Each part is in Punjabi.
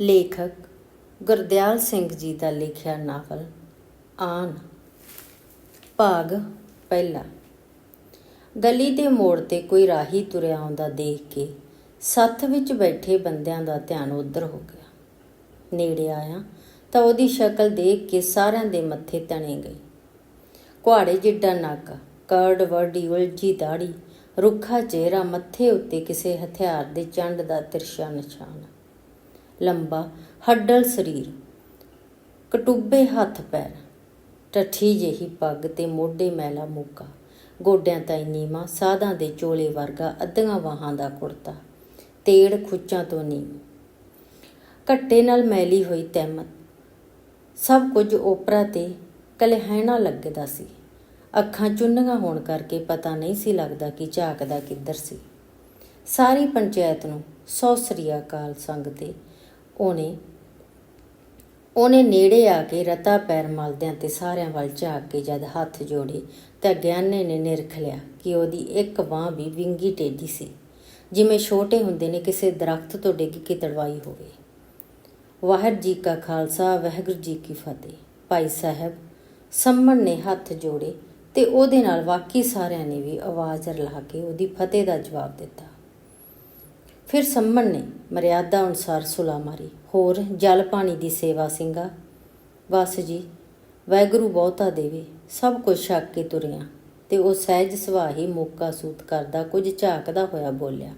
ਲੇਖਕ ਗੁਰਦਿਆਲ ਸਿੰਘ ਜੀ ਦਾ ਲਿਖਿਆ ਨਾਵਲ ਆਨ। ਭਾਗ ਪਹਿਲਾ। ਗਲੀ ਦੇ ਮੋੜ ਤੇ ਕੋਈ ਰਾਹੀ ਤੁਰਿਆ ਆਉਂਦਾ ਦੇਖ ਕੇ ਸੱਥ ਵਿੱਚ ਬੈਠੇ ਬੰਦਿਆਂ ਦਾ ਧਿਆਨ ਉਧਰ ਹੋ ਗਿਆ। ਨੇੜੇ ਆਇਆ ਤਾਂ ਉਹਦੀ ਸ਼ਕਲ ਦੇਖ ਕੇ ਸਾਰਿਆਂ ਦੇ ਮੱਥੇ ਤਣੇ ਗਈ ਕੁਹਾੜੇ ਜਿੱਡਾ ਨੱਕ, ਕਰਡ ਵਰਡੀ, ਉਲਝੀ ਦਾੜੀ ਰੁੱਖਾ ਚਿਹਰਾ, ਮੱਥੇ ਉੱਤੇ ਕਿਸੇ ਹਥਿਆਰ ਦੇ ਚੰਡ ਦਾ ਤਿਰਸ਼ਾ ਨਿਸ਼ਾਨ। ਲੰਬਾ, ਹੱਡਲ ਸਰੀਰ। ਕਟੁੱਬੇ ਹੱਥ ਪੈਰ। ਟੱਠੀ ਜਿਹੀ ਪੱਗ ਤੇ ਮੋਢੇ ਮੈਲਾ ਮੋਕਾ। ਗੋਡਿਆਂ ਤਾਈ ਨੀਵਾਂ, ਸਾਧਾਂ ਦੇ ਚੋਲੇ ਵਰਗਾ ਅੱਧੀਆਂ ਬਾਹਾਂ ਦਾ ਕੁੜਤਾ। ਤੇੜ ਖੁੱਚਾਂ ਤੋਂ ਨੀਵੀਂ। ਘੱਟੇ ਨਾਲ ਮੈਲੀ ਹੋਈ ਤਹਿਮਤ। ਸਭ ਕੁਝ ਓਪਰਾ ਤੇ ਕਲਹਿਣਾ ਲੱਗਦਾ ਸੀ। ਅੱਖਾਂ ਚੁੰਨੀਆਂ ਹੋਣ ਕਰਕੇ ਪਤਾ ਨਹੀਂ ਸੀ ਲੱਗਦਾ ਕਿ ਝਾਕਦਾ ਕਿੱਧਰ ਸੀ। ਸਾਰੀ ਪੰਚਾਇਤ ਨੂੰ ਸੌ ਸ੍ਰੀ ਅਕਾਲ ਸੰਗ ਤੇ ਉਹਨੇ ਉਹਨੇ ਨੇੜੇ ਆ ਕੇ ਰਤਾ ਪੈਰ ਮਲਦਿਆਂ ਤੇ ਸਾਰਿਆਂ ਵੱਲ ਝਾਕ ਕੇ ਜਦ ਹੱਥ ਜੋੜੇ ਤਾਂ ਗਿਆਨੇ ਨੇ ਨਿਰਖ ਲਿਆ ਕਿ ਉਹਦੀ ਇੱਕ ਬਾਹ ਵੀ ਵਿੰਗੀ ਟੇਢੀ ਸੀ, ਜਿਵੇਂ ਛੋਟੇ ਹੁੰਦੇ ਨੇ ਕਿਸੇ ਦਰਖਤ ਤੋਂ ਡਿੱਗ ਕੇ ਤੜਵਾਈ ਹੋਵੇ। ਵਾਹਿਗੁਰੂ ਜੀ ਕਾ ਖਾਲਸਾ, ਵਾਹਿਗੁਰੂ ਜੀ ਕੀ ਫਤਿਹ। ਭਾਈ ਸਾਹਿਬ, ਸੰਮਣ ਨੇ ਹੱਥ ਜੋੜੇ ਤੇ ਉਹਦੇ ਨਾਲ ਬਾਕੀ ਸਾਰਿਆਂ ਨੇ ਵੀ ਆਵਾਜ਼ ਰਲਾ ਕੇ ਉਹਦੀ ਫਤਿਹ ਦਾ ਜਵਾਬ ਦਿੱਤਾ। ਫਿਰ ਸੰਮਣ ਨੇ ਮਰਿਆਦਾ ਅਨੁਸਾਰ ਸੁਲਾ ਮਾਰੀ। ਹੋਰ, ਜਲ ਪਾਣੀ ਦੀ ਸੇਵਾ ਸਿੰਘਾ। ਬਸ ਜੀ, ਵੈਗਰੂ ਬਹੁਤਾ ਦੇਵੇ, ਸਭ ਕੁਝ ਛੱਕ ਕੇ ਤੁਰਿਆ ਤੇ ਉਹ ਸਹਿਜ ਸੁਭਾਅ ਹੀ ਮੌਕਾ ਸੂਤ ਕਰਦਾ ਕੁਝ ਝਾਕਦਾ ਹੋਇਆ ਬੋਲਿਆ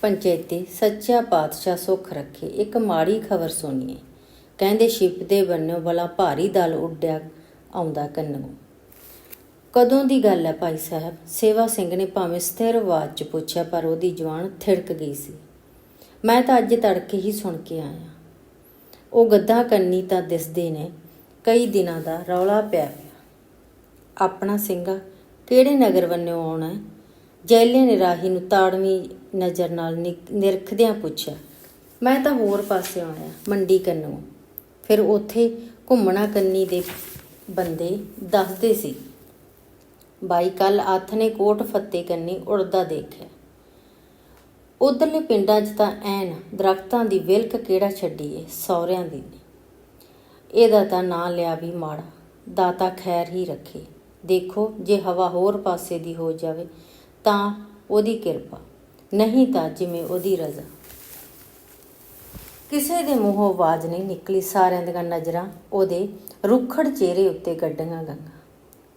ਪੰਚਾਇਤੀ ਸੱਚਾ ਪਾਤਸ਼ਾਹ ਸੁਖ ਰੱਖੇ, ਇੱਕ ਮਾੜੀ ਖਬਰ ਸੁਣੀਏ। ਕਹਿੰਦੇ, ਸ਼ਿਪ ਦੇ ਬੰਨਿਓ ਬਲਾ ਭਾਰੀ ਦਲ ਉੱਡਿਆ ਆਉਂਦਾ ਕੰਨੋਂ ਕਦੋਂ ਦੀ ਗੱਲ ਹੈ ਭਾਈ ਸਾਹਿਬ? ਸੇਵਾ ਸਿੰਘ ਨੇ ਭਾਵੇਂ ਸਥਿਰ ਆਵਾਜ਼ 'ਚ ਪੁੱਛਿਆ, ਪਰ ਉਹਦੀ ਜਵਾਨ ਥਿੜਕ ਗਈ ਸੀ। ਮੈਂ ਤਾਂ ਅੱਜ ਤੜਕੇ ਹੀ ਸੁਣ ਕੇ ਆਇਆ। ਉਹ ਗੱਦਾ ਕੰਨੀ ਤਾਂ ਦਿਸਦੇ ਨੇ, ਕਈ ਦਿਨਾਂ ਦਾ ਰੌਲਾ ਪਿਆ ਪਿਆ। ਆਪਣਾ ਸਿੰਘਾ ਕਿਹੜੇ ਨਗਰ ਵੰਨਿਓ ਆਉਣਾ ਜੈਲੇ ਨੇ ਰਾਹੀ ਨੂੰ ਤਾੜਵੀਂ ਨਜ਼ਰ ਨਾਲ ਨਿ- ਨਿਰਖਦਿਆਂ ਪੁੱਛਿਆ, ਮੈਂ ਤਾਂ ਹੋਰ ਪਾਸੇ ਆਇਆ ਮੰਡੀ ਕੰਨੋਂ। ਫਿਰ ਉੱਥੇ ਘੁੰਮਣਾ ਕੰਨੀ ਦੇ ਬੰਦੇ ਦੱਸਦੇ ਸੀ ਬਾਈ ਕੱਲ ਆਥ ਨੇ ਕੋਟ ਫੱਤੇ ਕੰਨੀ ਉੜਦਾ ਦੇਖਿਆ। ਉਧਰਲੇ ਪਿੰਡਾਂ 'ਚ ਤਾਂ ਐਨ, ਦਰਖਤਾਂ ਦੀ ਵਿਲਕ ਕਿਹੜਾ ਛੱਡੀਏ ਸੌਰਿਆਂ ਦੀ ਨੇ। ਇਹਦਾ ਤਾਂ ਨਾਂ ਲਿਆ ਵੀ ਮਾੜਾ, ਦਾਤਾ ਖੈਰ ਹੀ ਰੱਖੇ। ਦੇਖੋ, ਜੇ ਹਵਾ ਹੋਰ ਪਾਸੇ ਦੀ ਹੋ ਜਾਵੇ, ਤਾਂ ਉਹਦੀ ਕਿਰਪਾ, ਨਹੀਂ ਤਾਂ ਜਿਵੇਂ ਉਹਦੀ ਰਜ਼ਾ। ਕਿਸੇ ਦੇ ਮੂੰਹੋਂ ਆਵਾਜ਼ ਨਹੀਂ ਨਿਕਲੀ ਸਾਰਿਆਂ ਦੀਆਂ ਨਜ਼ਰਾਂ, ਉਹਦੇ ਰੁੱਖੜ ਚਿਹਰੇ ਉੱਤੇ ਗੱਡੀਆਂ ਗੰਗਾ।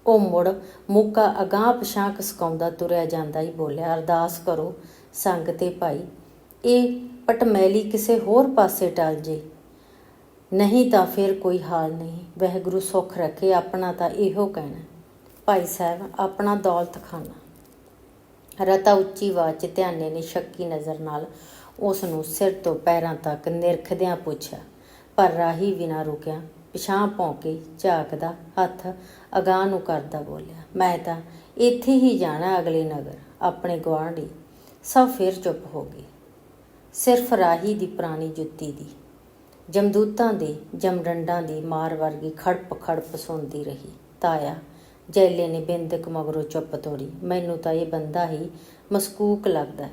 ਉਹ ਮੁੜ ਮੁੱਕਾ ਅਗਾਹ ਪਛਾਂ ਕਸਕਾਉਂਦਾ ਤੁਰਿਆ ਜਾਂਦਾ ਹੀ ਬੋਲਿਆ, ਅਰਦਾਸ ਕਰੋ ਸੰਗ ਤੇ ਭਾਈ, ਇਹ ਪਟਮੈਲੀ ਕਿਸੇ ਹੋਰ ਪਾਸੇ ਟਲ ਜੇ। ਨਹੀਂ ਤਾਂ ਫਿਰ ਕੋਈ ਹਾਲ ਨਹੀਂ, ਵਹਿਗੁਰੂ ਸੁੱਖ ਰੱਖੇ, ਆਪਣਾ ਤਾਂ ਇਹੋ ਕਹਿਣਾ। ਭਾਈ ਸਾਹਿਬ, ਆਪਣਾ ਦੌਲਤ ਖਾਨਾ। ਰਤਾ ਉੱਚੀ ਆਵਾਜ਼ 'ਚ ਧਿਆਨੇ ਨੇ ਸ਼ੱਕੀ ਨਜ਼ਰ ਨਾਲ ਉਸ ਨੂੰ ਸਿਰ ਤੋਂ ਪੈਰਾਂ ਤੱਕ ਨਿਰਖਦਿਆਂ ਪੁੱਛਿਆ, ਪਰ ਰਾਹੀ ਬਿਨਾ ਰੁਕਿਆ ਪਿਛਾਂ ਭੌਂਕੇ ਝਾਕਦਾ ਹੱਥ ਅਗਾਹ ਨੂੰ ਕਰਦਾ ਬੋਲਿਆ, ਮੈਂ ਤਾਂ ਇੱਥੇ ਹੀ ਜਾਣਾ ਅਗਲੇ ਨਗਰ, ਆਪਣੇ ਗੁਆਂਢੀ। ਸਭ ਫਿਰ ਚੁੱਪ ਹੋ ਗਏ। ਸਿਰਫ ਰਾਹੀ ਦੀ ਪੁਰਾਣੀ ਜੁੱਤੀ ਦੀ, ਜਮਦੂਤਾਂ ਦੇ ਜਮਡੰਡਾਂ ਦੀ ਮਾਰ ਵਰਗੀ ਖੜਪ ਖੜਪ ਸੁਣਦੀ ਰਹੀ। ਤਾਇਆ, ਜੈਲੇ ਨੇ ਬਿੰਦਕ ਮਗਰੋਂ ਚੁੱਪ ਤੋੜੀ ਮੈਨੂੰ ਤਾਂ ਇਹ ਬੰਦਾ ਹੀ ਮਸਕੂਕ ਲੱਗਦਾ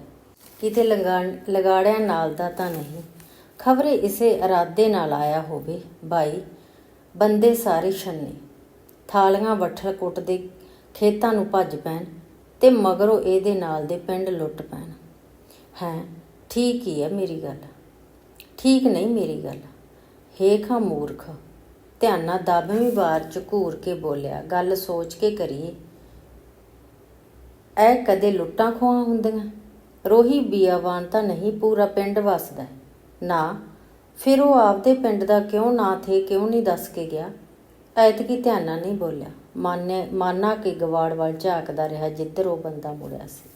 ਕਿਤੇ ਲੰਗਾ- ਲਗਾੜਿਆਂ ਨਾਲ ਦਾ ਤਾਂ ਨਹੀਂ। ਖਬਰੇ ਇਸੇ ਇਰਾਦੇ ਨਾਲ ਆਇਆ ਹੋਵੇ, ਬਾਈ ਬੰਦੇ ਸਾਰੇ ਛੰਨੇ। ਥਾਲੀਆਂ ਵੱਠਲ ਕੁੱਟਦੇ ਖੇਤਾਂ ਨੂੰ ਭੱਜ ਪੈਣ ਤੇ ਮਗਰੋਂ ਇਹਦੇ ਨਾਲ ਦੇ ਪਿੰਡ ਲੁੱਟ ਪੈਣ। ਹੈ, ਠੀਕ ਹੀ ਹੈ ਮੇਰੀ ਗੱਲ। ਠੀਕ ਨਹੀਂ ਮੇਰੀ ਗੱਲ। ਹੇਖਾ ਮੂਰਖ। ਧਿਆਨ ਨਾਲ ਦਬਵੀਂ ਵਾਰ ਚ ਘੂਰ ਕੇ ਬੋਲਿਆ, ਗੱਲ ਸੋਚ ਕੇ ਕਰੀਏ। ਐ ਕਦੇ ਲੁੱਟਾਂ ਖੋਹਾਂ ਹੁੰਦੀਆਂ? ਰੋਹੀ ਬੀਆਵਾਨ ਤਾਂ ਨਹੀਂ, ਪੂਰਾ ਪਿੰਡ ਵਸਦਾ। ਨਾ ਫਿਰ ਉਹ ਆਪਦੇ ਪਿੰਡ ਦਾ ਕਿਉਂ ਨਾ ਥੇ ਕਿਉਂ ਨਹੀਂ ਦੱਸ ਕੇ ਗਿਆ? ਐਤਕੀ ਧਿਆਨ ਨਾਲ ਨਹੀਂ ਬੋਲਿਆ। ਮਾਨੇ, ਮਾਨਾ ਕੇ ਗਵਾੜ ਵੱਲ ਝਾਕਦਾ ਰਿਹਾ ਜਿੱਧਰ ਉਹ ਬੰਦਾ ਮੁੜਿਆ ਸੀ।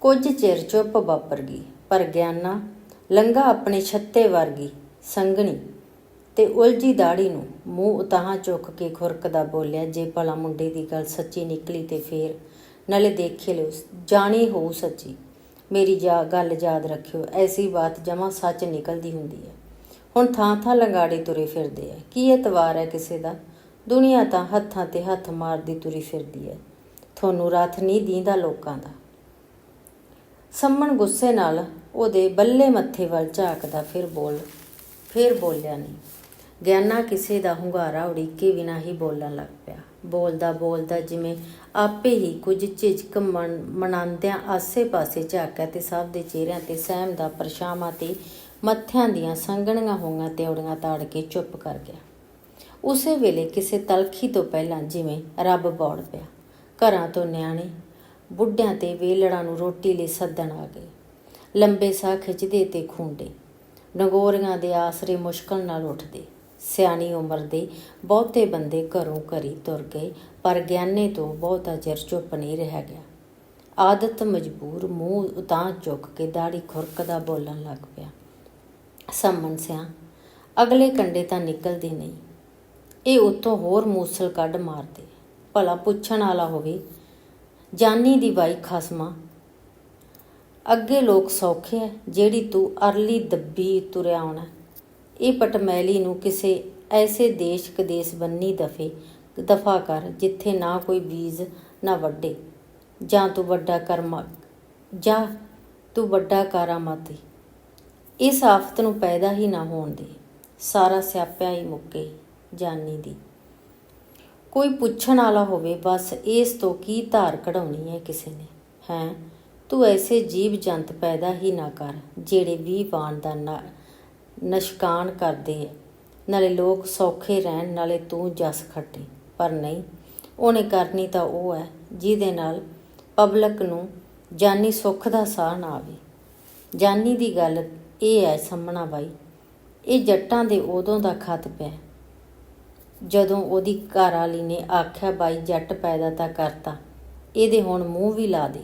ਕੁਝ ਚਿਰ ਚੁੱਪ ਵਾਪਰ ਗਈ, ਪਰ ਗਿਆਨਾ ਲੰਗਾ ਆਪਣੇ ਛੱਤੇ ਵਰਗੀ ਸੰਗਣੀ ਤੇ ਉਲਝੀ ਦਾੜੀ ਨੂੰ ਮੂੰਹ ਉਤਾਹਾਂ ਚੁੱਕ ਕੇ ਖੁਰਕਦਾ ਬੋਲਿਆ, ਜੇ ਭਲਾ ਮੁੰਡੇ ਦੀ ਗੱਲ ਸੱਚੀ ਨਿਕਲੀ ਤੇ ਫੇਰ ਨਾਲੇ ਦੇਖੇ ਲਿਓ, ਜਾਣੀ ਹੋਊ ਸੱਚੀ। ਮੇਰੀ ਜਾ, ਗੱਲ ਯਾਦ ਰੱਖਿਓ, ਐਸੀ ਬਾਤ ਜਮਾ ਸੱਚ ਨਿਕਲਦੀ ਹੁੰਦੀ ਹੈ। ਹੁਣ ਥਾਂ ਥਾਂ ਲੰਗਾੜੇ ਤੁਰੇ ਫਿਰਦੇ ਆ। ਕੀ ਇਤਵਾਰ ਹੈ ਕਿਸੇ ਦਾ? ਦੁਨੀਆ ਤਾਂ ਹੱਥਾਂ ਤੇ ਹੱਥ ਮਾਰਦੀ ਤੁਰੀ ਫਿਰਦੀ ਹੈ। ਤੁਹਾਨੂੰ ਰੱਥ ਨਹੀਂ ਦੀਂਦਾ ਲੋਕਾਂ ਦਾ। ਸੰਮਣ ਗੁੱਸੇ ਨਾਲ ਉਹਦੇ ਬੱਲੇ ਮੱਥੇ ਵੱਲ ਝਾਕਦਾ ਫਿਰ ਬੋਲ, ਫਿਰ ਬੋਲਿਆ ਨਹੀਂ। ਗਿਆਨਾ ਕਿਸੇ ਦਾ ਹੁੰਗਾਰਾ ਉਡੀਕੇ ਬਿਨਾ ਹੀ ਬੋਲਣ ਲੱਗ ਪਿਆ। ਬੋਲਦਾ ਬੋਲਦਾ ਜਿਵੇਂ ਆਪੇ ਹੀ ਕੁਝ ਝਿਜਕ ਮਨ- ਮਨਾਂਦਿਆਂ ਆਸੇ-ਪਾਸੇ ਝਾਕਿਆ ਤੇ ਸਭ ਦੇ ਚਿਹਰਿਆਂ ਤੇ ਸਹਿਮ ਦਾ ਪਰਛਾਵਾਂ ਤੇ ਮੱਥਿਆਂ ਦੀਆਂ ਸੰਗਣੀਆਂ ਹੋਈਆਂ ਤਿਉੜੀਆਂ ਤਾੜ ਕੇ ਚੁੱਪ ਕਰ ਗਿਆ। ਉਸੇ ਵੇਲੇ ਕਿਸੇ ਤਲਖੀ ਤੋਂ ਪਹਿਲਾਂ ਜਿਵੇਂ ਰੱਬ ਬੌੜ ਪਿਆ। ਘਰਾਂ ਤੋਂ ਨਿਆਣੇ, ਬੁੱਢਿਆਂ ਤੇ ਵੇਲੜਾਂ ਨੂੰ ਰੋਟੀ ਲਈ ਸੱਦਣ ਆ ਗਏ। ਲੰਬੇ ਸਾਹ ਖਿੱਚਦੇ ਤੇ ਖੁੰਡੇ। ਨਗੋਰੀਆਂ ਦੇ ਆਸਰੇ ਮੁਸ਼ਕਲ ਨਾਲ ਉੱਠਦੇ। ਸਿਆਣੀ ਉਮਰ ਦੇ ਬਹੁਤੇ ਬੰਦੇ ਘਰੋਂ ਘਰੀ ਤੁਰ ਗਏ, ਪਰ ਗਿਆਨੇ ਤੋਂ ਬਹੁਤਾ ਚਿਰ ਚੁੱਪ ਨਹੀਂ ਰਹਿ ਗਿਆ। ਆਦਤ ਮਜਬੂਰ ਮੂੰਹ ਉਤਾਂ ਚੁੱਕ ਕੇ ਦਾੜੀ ਖੁਰਕਦਾ ਬੋਲਣ ਲੱਗ ਪਿਆ। ਸੰਮਨ ਸਿਆ, ਅਗਲੇ ਕੰਡੇ ਤਾਂ ਨਿਕਲਦੇ ਨਹੀਂ। ਇਹ ਉਤੋਂ ਹੋਰ ਮੂਸਲ ਕੱਢ ਮਾਰਦੇ। ਭਲਾ ਪੁੱਛਣ ਵਾਲਾ ਹੋਵੇ, ਜਾਨੀ ਦੀ ਬਾਈ ਖਸਮਾ। ਅੱਗੇ ਲੋਕ ਸੌਖੇ ਐ, ਜਿਹੜੀ ਤੂੰ ਅਰਲੀ ਦੱਬੀ ਤੁਰਿਆ ਆਉਣਾ। ਇਹ ਪਟਮੈਲੀ ਨੂੰ ਕਿਸੇ ਐਸੇ ਦੇਸ਼ ਕਦੇਸ ਬੰਨੀ ਦਫੇ, ਦਫਾ ਕਰ, ਜਿੱਥੇ ਨਾ ਕੋਈ ਬੀਜ ਨਾ ਵੱਡੇ ਜਾਂ ਤੂੰ ਵੱਡਾ ਕਰਮਾ, ਜਾਂ ਤੂੰ ਵੱਡਾ ਕਾਰਾਮਾਤੀ। ਇਸ ਆਫਤ ਨੂੰ ਪੈਦਾ ਹੀ ਨਾ ਹੋਣ ਦੇ। ਸਾਰਾ ਸਿਆਪਿਆ ਹੀ ਮੁੱਕੇ ਜਾਨੀ ਦੀ। ਕੋਈ ਪੁੱਛਣ ਵਾਲਾ ਹੋਵੇ, ਬਸ ਇਸ ਤੋਂ ਕੀ ਧਾਰ ਕਢਾਉਣੀ ਹੈ ਕਿਸੇ ਨੇ? ਹੈ? ਤੂੰ ਐਸੇ ਜੀਵ ਜੰਤ ਪੈਦਾ ਹੀ ਨਾ ਕਰ, ਜਿਹੜੇ ਵੀ ਵਾਣ ਦਾ ਨਾ- ਨਸ਼ਕਾਨ ਕਰਦੇ ਐ ਨਾਲੇ ਲੋਕ ਸੌਖੇ ਰਹਿਣ, ਨਾਲੇ ਤੂੰ ਜਸ ਖੱਟੇ। ਪਰ ਨਹੀਂ, ਉਹਨੇ ਕਰਨੀ ਤਾਂ ਉਹ ਹੈ, ਜਿਹਦੇ ਨਾਲ ਪਬਲਿਕ ਨੂੰ ਜਾਨੀ ਸੁੱਖ ਦਾ ਸਾਹ ਨਾ ਆਵੇ। ਜਾਨੀ ਦੀ ਗੱਲ ਇਹ ਹੈ ਸੰਮਣਾ ਬਾਈ। ਇਹ ਜੱਟਾਂ ਦੇ ਉਦੋਂ ਦਾ ਖਤ ਪਿਆ। ਜਦੋਂ ਉਹਦੀ ਘਰ ਵਾਲੀ ਨੇ ਆਖਿਆ, ਬਾਈ, ਜੱਟ ਪੈਦਾ ਤਾਂ ਕਰਤਾ। ਇਹਦੇ ਹੁਣ ਮੂੰਹ ਵੀ ਲਾ ਦੇ।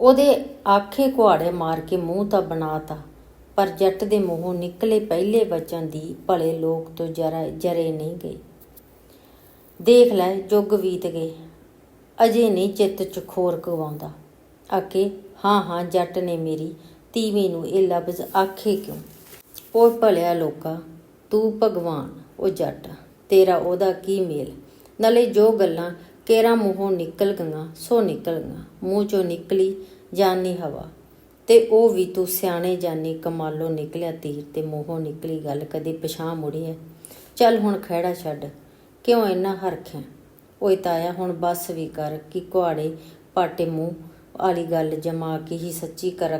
ਉਹਦੇ ਆਖੇ ਕੁਹਾੜੇ ਮਾਰ ਕੇ ਮੂੰਹ ਤਾਂ ਬਣਾਤਾ ਪਰ ਜੱਟ ਦੇ ਮੂੰਹੋਂ ਨਿਕਲੇ ਪਹਿਲੇ ਵਚਨ ਦੀ ਭਲੇ ਲੋਕ ਤੋਂ ਜਰਾ ਜਰੇ ਨਹੀਂ ਗਏ। ਦੇਖ ਲੈ, ਜੁਗ ਬੀਤ ਗਏ। ਅਜੇ ਨਹੀਂ ਚਿੱਤ ਚ ਖੋਰ ਕਵਾਉਂਦਾ ਆਕੇ ਹਾਂ ਹਾਂ, ਜੱਟ ਨੇ ਮੇਰੀ ਤੀਵੀਂ ਨੂੰ ਇਹ ਲਫ਼ਜ਼ ਆਖੇ ਕਿਉਂ? ਉਹ ਭਲਿਆ ਲੋਕਾ, ਤੂੰ ਭਗਵਾਨ ਉਹ ਜੱਟ, ਤੇਰਾ ਉਹਦਾ ਕੀ ਮੇਲ? ਨਾਲੇ ਜੋ ਗੱਲਾਂ ਕੇਰਾ ਮੂੰਹੋਂ ਨਿਕਲ ਗਈਆਂ, ਸੋ ਨਿਕਲ ਗਈਆਂ। ਮੂੰਹ ਚੋਂ ਨਿਕਲੀ ਜਾਨੀ ਹਵਾ, ਤੇ ਉਹ ਵੀ ਤੂੰ ਸਿਆਣੇ ਜਾਨੀ ਕਮਾਲੋਂ ਨਿਕਲਿਆ ਤੀਰ, ਤੇ ਮੂੰਹੋਂ ਨਿਕਲੀ ਗੱਲ ਕਦੇ ਪਛਾਂ ਮੁੜੀ ਐ। ਚੱਲ ਹੁਣ ਖਹਿੜਾ ਛੱਡ, ਕਿਉਂ ਇੰਨਾ ਹਰਖਿਆ? ਓਏ ਤਾਇਆ, ਹੁਣ ਬੱਸ ਵੀ ਕਰ, ਕਿ ਕੁਹਾੜੇ ਪਾਟੇ ਮੂੰਹ ਵਾਲੀ ਗੱਲ ਜਮਾ ਕੇ ਹੀ ਸੱਚੀ ਕਰ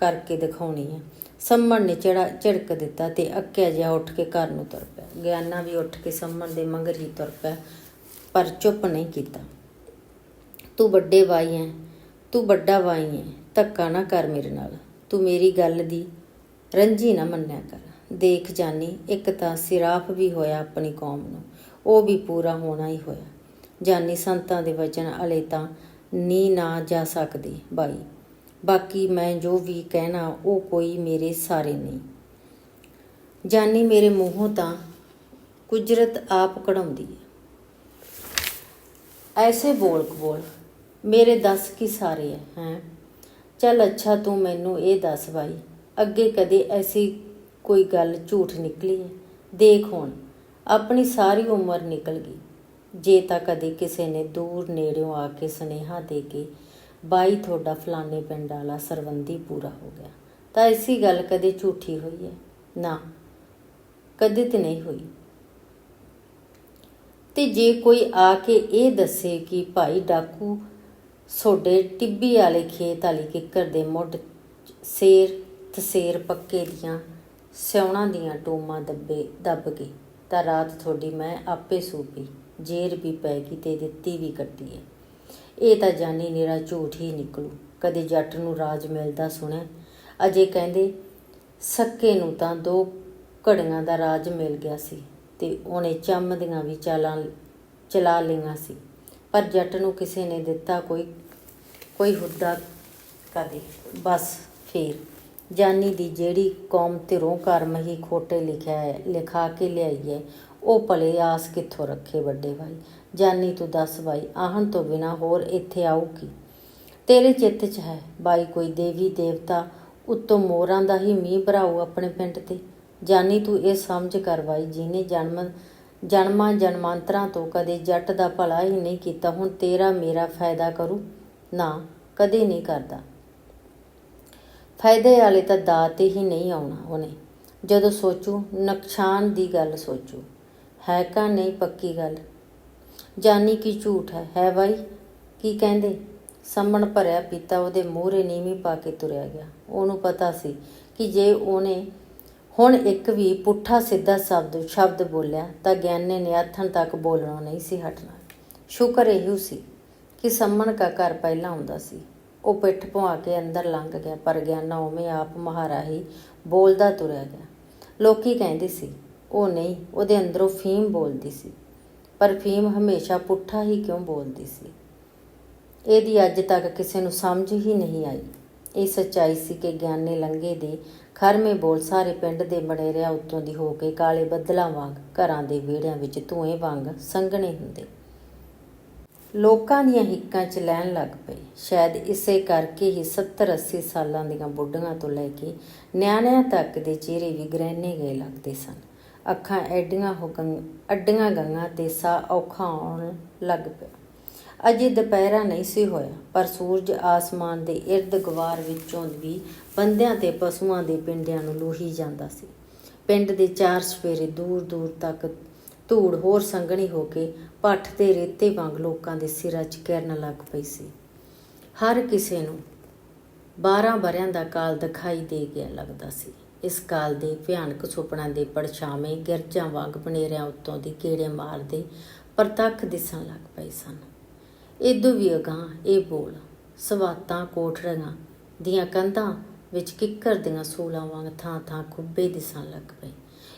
ਕਰਕੇ ਦਿਖਾਉਣੀ ਹੈ। ਸੰਮਣ ਨੇ ਚੜਾ ਝਿੜਕ ਦਿੱਤਾ ਤੇ ਅੱਕਿਆ ਜਿਹਾ ਉੱਠ ਕੇ ਘਰ ਨੂੰ ਤੁਰ ਪਿਆ। ਗਿਆਨਾ ਵੀ ਉੱਠ ਕੇ ਸੰਮਣ ਦੇ ਮੰਗਰ ਹੀ ਤੁਰ ਪਿਆ, ਪਰ ਚੁੱਪ ਨਹੀਂ ਕੀਤਾ। ਤੂੰ ਵੱਡੇ ਬਾਈ ਐ ਤੂੰ ਵੱਡਾ ਬਾਈ ਐ ਧੱਕਾ ਨਾ ਕਰ ਮੇਰੇ ਨਾਲ। ਤੂੰ ਮੇਰੀ ਗੱਲ ਦੀ ਰੰਜੀ ਨਾ ਮੰਨਿਆ ਕਰ। ਦੇਖ ਜਾਨੀ, ਇੱਕ ਤਾਂ ਸਿਰਾਫ ਵੀ ਹੋਇਆ ਆਪਣੀ ਕੌਮ ਨੂੰ, ਉਹ ਵੀ ਪੂਰਾ ਹੋਣਾ ਹੀ ਹੋਇਆ। ਜਾਨੀ ਸੰਤਾਂ ਦੇ ਵਚਨ ਅਲੇ ਤਾਂ ਨੀ ਨਾ ਜਾ ਸਕਦੀ ਬਾਈ। ਬਾਕੀ ਮੈਂ ਜੋ ਵੀ ਕਹਿਣਾ, ਉਹ ਕੋਈ ਮੇਰੇ ਸਾਰੇ ਨਹੀਂ। ਜਾਨੀ ਮੇਰੇ ਮੂੰਹੋਂ ਤਾਂ ਕੁਜਰਤ ਆਪ ਕਢਾਉਂਦੀ ਹੈ। ਐਸੇ ਬੋਲ ਬੋਲ ਮੇਰੇ ਦੱਸ ਕੀ ਸਾਰੇ ਹੈ ਹੈ? ਚੱਲ ਅੱਛਾ, ਤੂੰ ਮੈਨੂੰ ਇਹ ਦੱਸ ਬਾਈ, ਅੱਗੇ ਕਦੇ ਐਸੀ ਕੋਈ ਗੱਲ ਝੂਠ ਨਿਕਲੀ ਹੈ? ਦੇਖ ਹੁਣ, ਆਪਣੀ ਸਾਰੀ ਉਮਰ ਨਿਕਲ ਗਈ। ਜੇ ਤਾਂ ਕਦੇ ਕਿਸੇ ਨੇ ਦੂਰ ਨੇੜਿਓਂ ਆ ਕੇ ਸੁਨੇਹਾ ਦੇ ਕੇ ਬਾਈ ਤੁਹਾਡਾ ਫਲਾਣੇ ਪਿੰਡ ਵਾਲਾ ਸਰਵੰਦੀ ਪੂਰਾ ਹੋ ਗਿਆ। ਤਾਂ ਐਸੀ ਗੱਲ ਕਦੇ ਝੂਠੀ ਹੋਈ ਹੈ? ਨਾ, ਕਦੇ ਤੇ ਨਹੀਂ ਹੋਈ। ਤੇ ਜੇ ਕੋਈ ਆ ਕੇ ਇਹ ਦੱਸੇ ਕਿ ਭਾਈ ਡਾਕੂ ਸੋਡੇ ਟਿੱਬੀ ਵਾਲੇ ਖੇਤ ਵਾਲੀ ਕਿੱਕਰ ਦੇ ਮੁੱਢ ਸੇਰ ਤਸੇਰ ਪੱਕੇ ਦੀਆਂ ਸਿਉਣਾ ਦੀਆਂ ਟੋਮਾਂ ਦੱਬੇ, ਦੱਬ ਕੇ ਤਾਂ ਰਾਤ ਤੁਹਾਡੀ ਮੈਂ ਆਪੇ ਸੂਪੀ ਜੇਰ ਵੀ ਪੈ ਗਈ ਤੇ ਦਿੱਤੀ ਵੀ ਕੱਟੀ ਹੈ। ਇਹ ਤਾਂ ਜਾਨੀ ਨੇਰਾ ਝੂਠ ਹੀ ਨਿਕਲੂ। ਕਦੇ ਜੱਟ ਨੂੰ ਰਾਜ ਮਿਲਦਾ ਸੁਣਿਆ। ਅਜੇ ਕਹਿੰਦੇ, ਸੱਕੇ ਨੂੰ ਤਾਂ ਦੋ ਘੜੀਆਂ ਦਾ ਰਾਜ ਮਿਲ ਗਿਆ ਸੀ ਤੇ ਉਹਨੇ ਚੰਮ ਦੀਆਂ ਵੀ ਚਾਲਾਂ ਚਲਾ ਲਈਆਂ ਸੀ। ਪਰ ਜੱਟ ਨੂੰ ਕਿਸੇ ਨੇ ਦਿੱਤਾ ਕੋਈ ਕੋਈ ਹੁੱਦਾ ਕਦੇ। ਬਸ ਫੇਰ, ਜਾਨੀ ਦੀ ਜਿਹੜੀ ਕੌਮ ਧਿਰੋਂ ਕਰਮ ਹੀ ਖੋਟੇ ਲਿਖਿਆ ਹੈ, ਲਿਖਾ ਕੇ ਲਿਆਈ ਹੈ ਉਹ ਭਲੇ ਆਸ ਕਿੱਥੋਂ ਰੱਖੇ ਵੱਡੇ ਭਾਈ? ਜਾਨੀ ਤੂੰ ਦੱਸ ਭਾਈ, ਆਹਣ ਤੋਂ ਬਿਨਾ ਹੋਰ ਇੱਥੇ ਆਊ ਕੀ? ਤੇਰੇ ਚਿੱਤ 'ਚ ਹੈ ਬਾਈ ਕੋਈ ਦੇਵੀ ਦੇਵਤਾ, ਉੱਤੋਂ ਮੋਰਾਂ ਦਾ ਹੀ ਮੀਂਹ ਭਰਾਊ ਆਪਣੇ ਪਿੰਡ ਤੇ। ਜਾਨੀ ਤੂੰ ਇਹ ਸਮਝ ਕਰ ਬਾਈ ਜਿਹਨੇ ਜਨਮ, ਜਨਮਾਂ ਜਨਮਾਂਤਰਾਂ ਤੋਂ ਕਦੇ ਜੱਟ ਦਾ ਭਲਾ ਹੀ ਨਹੀਂ ਕੀਤਾ, ਹੁਣ ਤੇਰਾ ਮੇਰਾ ਫਾਇਦਾ ਕਰੂ? ਨਾ, ਕਦੇ ਨਹੀਂ ਕਰਦਾ। ਫਾਇਦੇ ਵਾਲੇ ਤਾਂ ਦਾਤੇ ਹੀ ਨਹੀਂ ਆਉਣਾ ਉਹਨੇ। ਜਦੋਂ ਸੋਚੂ, ਨੁਕਸਾਨ ਦੀ ਗੱਲ ਸੋਚੂ। ਹੈ ਕਾ ਨਹੀਂ ਪੱਕੀ ਗੱਲ? ਜਾਨੀ ਕੀ ਝੂਠ ਹੈ ਹੈ ਬਾਈ? ਕੀ ਕਹਿੰਦੇ? ਸੰਮਣ ਭਰਿਆ ਪੀਤਾ ਉਹਦੇ ਮੂਹਰੇ ਨੀਵੀਂ ਪਾ ਕੇ ਤੁਰਿਆ ਗਿਆ। ਉਹਨੂੰ ਪਤਾ ਸੀ ਕਿ ਜੇ ਉਹਨੇ ਹੁਣ ਇੱਕ ਵੀ ਪੁੱਠਾ ਸਿੱਧਾ ਸ਼ਬਦ ਸ਼ਬਦ ਬੋਲਿਆ, ਤਾਂ ਗਿਆਨੇ ਨੇ ਆਥਣ ਤੱਕ ਬੋਲਣਾ ਨਹੀਂ ਸੀ ਹਟਣਾ। ਸ਼ੁਕਰ ਇਹੋ ਸੀ ਕਿ ਸੰਮਣ ਦਾ ਘਰ ਪਹਿਲਾਂ ਆਉਂਦਾ ਸੀ। ਉਹ ਪਿੱਠ ਪੁਆ ਕੇ ਅੰਦਰ ਲੰਘ ਗਿਆ, ਪਰ ਗਿਆਨਾ ਉਵੇਂ ਆਪ ਮਹਾਰਾ ਹੀ ਬੋਲਦਾ ਤੁਰਿਆ ਗਿਆ। ਲੋਕੀ ਕਹਿੰਦੇ ਸੀ ਉਹ ਨਹੀਂ, ਉਹਦੇ ਅੰਦਰੋਂ ਫੀਮ ਬੋਲਦੀ ਸੀ। ਪਰ ਫੀਮ ਹਮੇਸ਼ਾ ਪੁੱਠਾ ਹੀ ਕਿਉਂ ਬੋਲਦੀ ਸੀ? ਇਹਦੀ ਅੱਜ ਤੱਕ ਕਿਸੇ ਨੂੰ ਸਮਝ ਹੀ ਨਹੀਂ ਆਈ। ਇਹ ਸੱਚਾਈ ਸੀ ਕਿ ਗਿਆਨੇ ਲੰਗੇ ਦੇ ਖਰਮੇ ਬੋਲ ਸਾਰੇ ਪਿੰਡ ਦੇ ਮੜੇਰਿਆਂ ਉੱਤੋਂ ਦੀ ਹੋ ਕੇ ਕਾਲੇ ਬੱਦਲਾਂ ਵਾਂਗ ਘਰਾਂ ਦੇ ਵਿਹੜਿਆਂ ਵਿੱਚ ਧੂਏ ਵਾਂਗ ਸੰਘਣੇ ਹੁੰਦੇ। ਲੋਕਾਂ ਦੀਆਂ ਹਿੱਕਾਂ 'ਚ ਲੈਣ ਲੱਗ ਪਏ। ਸ਼ਾਇਦ ਇਸੇ ਕਰਕੇ ਹੀ 70 80 ਸਾਲਾਂ ਦੀਆਂ ਬੁੱਢੀਆਂ ਤੋਂ ਲੈ ਕੇ ਨਿਆਣਿਆਂ ਤੱਕ ਦੇ ਚਿਹਰੇ ਵੀ ਗ੍ਰਹਿਣੇ ਗਏ ਲੱਗਦੇ ਸਨ। ਅੱਖਾਂ ਐਡੀਆਂ ਹੋ ਗੰ ਅੱਡੀਆਂ ਗੰਗਾਂ ਤੇ ਸਾਹ ਔਖਾ ਆਉਣ ਲੱਗ ਪਿਆ। ਅਜੇ ਦੁਪਹਿਰਾ ਨਹੀਂ ਸੀ ਹੋਇਆ, ਪਰ ਸੂਰਜ ਆਸਮਾਨ ਦੇ ਇਰਦ ਗਵਾਰ ਵਿੱਚੋਂ ਵੀ ਬੰਦਿਆਂ ਤੇ ਪਸ਼ੂਆਂ ਦੇ ਪਿੰਡਿਆਂ ਨੂੰ ਲੋਹੀ ਜਾਂਦਾ ਸੀ। ਪਿੰਡ ਦੇ ਚਾਰ ਸਵੇਰੇ ਦੂਰ ਦੂਰ ਤੱਕ ਧੂੜ ਹੋਰ ਸੰਘਣੀ ਹੋ ਕੇ ਪੱਠ ਤੇ ਰੇਤੇ ਵਾਂਗ ਲੋਕਾਂ ਦੇ ਸਿਰਾਂ 'ਚ ਕਿਰਨ ਲੱਗ ਪਈ ਸੀ। ਹਰ ਕਿਸੇ ਨੂੰ 12 ਬਰਿਆਂ ਦਾ ਕਾਲ ਦਿਖਾਈ ਦੇ ਗਿਆ ਲੱਗਦਾ ਸੀ। ਇਸ ਕਾਲ ਦੇ ਭਿਆਨਕ ਸੁਪਨਾ ਦੇ ਪਰਛਾਵੇਂ ਗਿਰਜਾਂ ਵਾਂਗ ਬਨੇਰਿਆਂ ਉੱਤੋਂ ਦੀ ਕੀੜੇ ਮਾਰਦੇ ਪ੍ਰਤੱਖ ਦਿਸਣ ਲੱਗ ਪਏ ਸਨ। ਇਦੋਂ ਵੀ ਅਗਾਂਹ, ਇਹ ਬੋਲ, ਸਵਾਤਾਂ ਕੋਠੜੀਆਂ ਦੀਆਂ ਕੰਧਾਂ ਵਿੱਚ ਕਿੱਕਰ ਦੀਆਂ ਸੂਲਾਂ ਵਾਂਗ ਥਾਂ ਥਾਂ ਖੁੱਬੇ ਦਿਸਣ ਲੱਗ ਪਏ।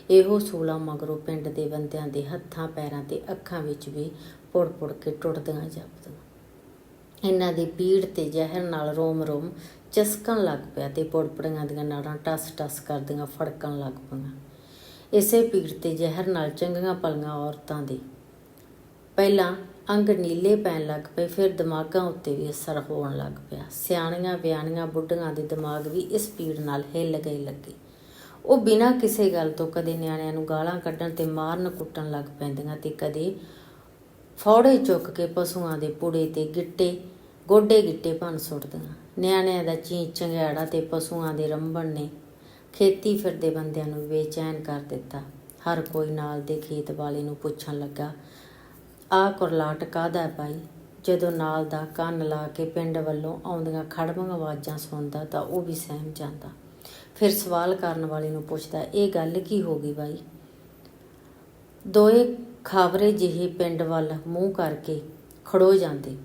ਇਹੋ ਸੂਲਾਂ ਮਗਰੋਂ ਪਿੰਡ ਦੇ ਬੰਦਿਆਂ ਦੇ ਹੱਥਾਂ ਪੈਰਾਂ ਤੇ ਅੱਖਾਂ ਵਿੱਚ ਵੀ ਪੁੜ ਪੁੜ ਕੇ ਟੁੱਟਦੀਆਂ ਜਾਪਦੀਆਂ। ਇਹਨਾਂ ਦੀ ਪੀੜ ਤੇ ਜ਼ਹਿਰ ਨਾਲ ਰੋਮ ਰੋਮ ਚਸਕਣ ਲੱਗ ਪਿਆ ਤੇ ਪੁੜਪੜੀਆਂ ਦੀਆਂ ਨਾੜਾਂ ਟਸ ਟਸ ਕਰਦੀਆਂ, ਫੜਕਣ ਲੱਗ ਪਈਆਂ। ਇਸੇ ਪੀੜ ਤੇ ਜ਼ਹਿਰ ਨਾਲ ਚੰਗੀਆਂ ਪਲੀਆਂ ਔਰਤਾਂ ਦੇ। ਪਹਿਲਾਂ ਅੰਗ ਨੀਲੇ ਪੈਣ ਲੱਗ ਪਏ, ਫਿਰ ਦਿਮਾਗਾਂ ਉੱਤੇ ਵੀ ਅਸਰ ਹੋਣ ਲੱਗ ਪਿਆ। ਸਿਆਣੀਆਂ ਬਿਆਣੀਆਂ ਬੁੱਢੀਆਂ ਦੇ ਦਿਮਾਗ ਵੀ ਇਸ ਪੀੜ ਨਾਲ ਹਿੱਲ ਗਏ ਲੱਗੇ। ਉਹ ਬਿਨਾਂ ਕਿਸੇ ਗੱਲ ਤੋਂ ਕਦੇ ਨਿਆਣਿਆਂ ਨੂੰ ਗਾਲਾਂ ਕੱਢਣ ਤੇ ਮਾਰਨ ਕੁੱਟਣ ਲੱਗ ਪੈਂਦੀਆਂ ਤੇ ਕਦੇ ਫੌੜੇ ਚੁੱਕ ਕੇ ਪਸ਼ੂਆਂ ਦੇ ਪੁੜੇ ਤੇ ਗਿੱਟੇ, ਗੋਡੇ ਗਿੱਟੇ ਭੰਨ ਸੁੱਟਦੀਆਂ। ਨਿਆਣਿਆਂ ਦਾ ਚੀਂ ਚੰਗਿਆੜਾ ਤੇ ਪਸ਼ੂਆਂ ਦੇ ਰੰਬਣ ਨੇ ਖੇਤੀ ਫਿਰਦੇ ਬੰਦਿਆਂ ਨੂੰ ਬੇਚੈਨ ਕਰ ਦਿੱਤਾ। ਹਰ ਕੋਈ ਨਾਲ ਦੇ ਖੇਤ ਵਾਲੇ ਨੂੰ ਪੁੱਛਣ ਲੱਗਾ ਆ ਕੁਰਲਾਟ ਕਾਹਦਾ ਪਾਈ ਜਦੋਂ ਨਾਲ ਦਾ ਕੰਨ ਲਾ ਕੇ ਪਿੰਡ ਵੱਲੋਂ ਆਉਂਦੀਆਂ ਖੜਵੀਆਂ ਆਵਾਜ਼ਾਂ ਸੁਣਦਾ ਤਾਂ ਉਹ ਵੀ ਸਹਿਮ ਜਾਂਦਾ। ਫਿਰ ਸਵਾਲ ਕਰਨ ਵਾਲੇ ਨੂੰ ਪੁੱਛਦਾ, ਇਹ ਗੱਲ ਕੀ ਹੋ ਗਈ ਬਾਈ ਦੋਏ ਖਾਵਰੇ ਜਿਹੇ ਪਿੰਡ ਵੱਲ ਮੂੰਹ ਕਰਕੇ ਖੜੋ ਜਾਂਦੇ।